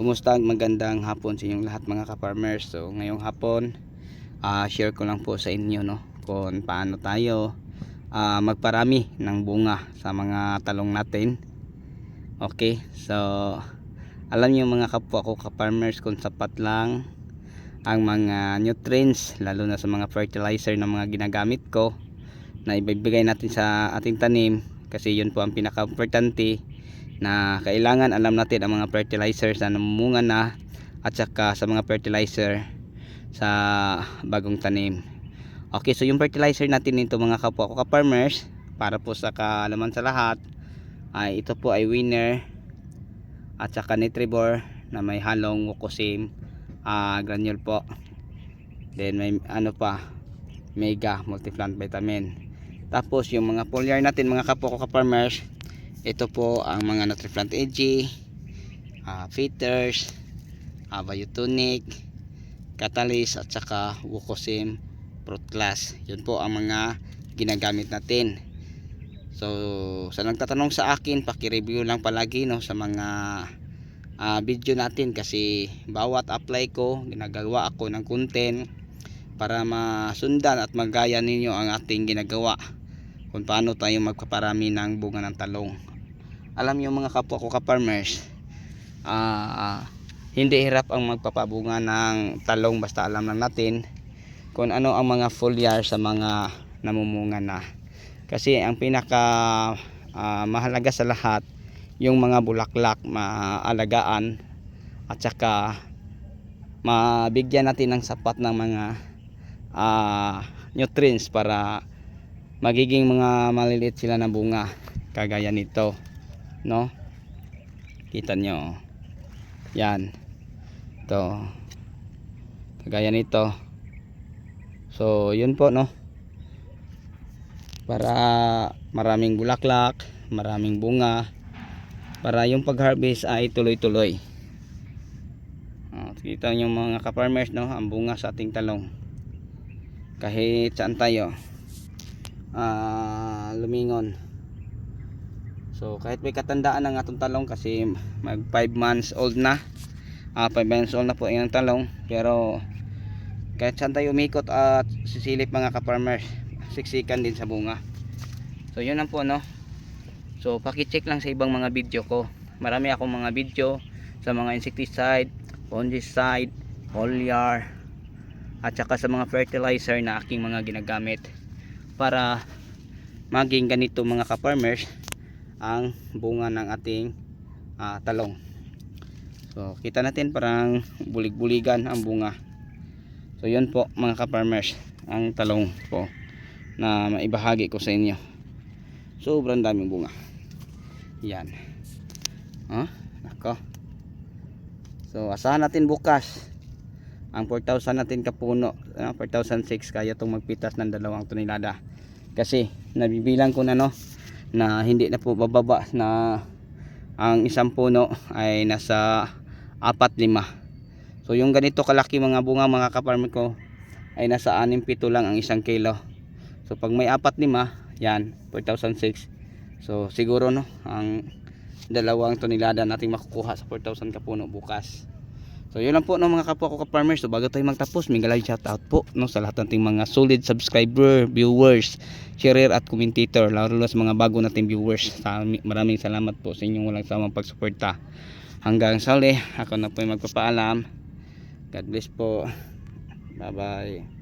Kumusta magandang hapon sa inyong lahat mga ka-farmers. So ngayong hapon, ah, share ko lang po sa inyo no kung paano tayo ah, magparami ng bunga sa mga talong natin. Okay, so alam niyo mga kapwa ko ka-farmers kung sapat lang ang mga nutrients lalo na sa mga fertilizer na mga ginagamit ko na ibibigay natin sa ating tanim kasi yun po ang pinaka-importante na kailangan alam natin ang mga fertilizers na namumunga na at saka sa mga fertilizer sa bagong tanim. Okay so yung fertilizer natin nito mga kapwa ko ka-farmers para po sa kaalaman sa lahat ay ito po ay winner at saka Nitribor na may halong Wukosim ah granule po. Then may ano pa mega multiplant vitamin. Tapos yung mga foliar natin mga kapwa ko ka-farmers ito po ang mga Nutriplant AG uh, Fitters uh, Biotonic Catalyst at saka Wukosim Fruit Plus yun po ang mga ginagamit natin. So sa nagtatanong sa akin paki-review lang palagi no sa mga uh, video natin. Kasi bawat apply ko ginagawa ako ng content para masundan at magaya ninyo ang ating ginagawa kung paano tayo magpaparami ng bunga ng talong. Alam niyo mga kapwa ko ka-farmers ah, hindi hirap ang magpapabunga ng talong basta alam lang natin kung ano ang mga foliar sa mga namumunga na. Kasi ang pinaka ah, mahalaga sa lahat yung mga bulaklak maalagaan at saka mabigyan natin ng sapat ng mga ah, nutrients para magiging mga maliliit sila na bunga kagaya nito no? Kita nyo yan. To kagaya nito. So yun po no? Para maraming bulaklak maraming bunga para yung pag harvest ay tuloy tuloy oh, kita nyo mga ka-farmers no? Ang bunga sa ating talong. Kahit saan tayo ah, lumingon. So kahit may katandaan ng atong talong kasi mag 5 months old na. 5 months old na po yung talong. Pero kahit saan tayo umikot at sisilip mga ka-farmers siksikan din sa bunga. So yun lang po no? So pakicheck lang sa ibang mga video ko. Marami akong mga video sa mga insecticide fungicide foliar at saka sa mga fertilizer na aking mga ginagamit para maging ganito mga ka-farmers ang bunga ng ating ah, talong. So kita natin parang bulig-buligan ang bunga. So yun po mga ka-farmers ang talong po na maibahagi ko sa inyo. Sobrang daming bunga. Yan. Oh, nako. So asahan natin bukas ang 4,000 natin kapuno uh, 4,006 kaya itong magpitas ng dalawang tonelada. Kasi nabibilang ko na no na hindi na po bababa na ang isang puno ay nasa 4-5 so yung ganito kalaki mga bunga mga kaparmer ko ay nasa 6-7 lang ang isang kilo. So pag may 4-5 yan 4,006 so siguro no ang dalawang tonelada nating makukuha sa 4,000 kapuno bukas So yun lang po no mga kapwa ko ka-farmers. So bago tayo magtapos, may galay shout out po no sa lahat ng ating mga solid subscriber, viewers, sharer at commentator. Lalo na sa mga bago nating viewers. Maraming salamat po sa inyong walang samang pagsuporta. Hanggang sa uli, ako na po yung magpapaalam. God bless po. Bye bye.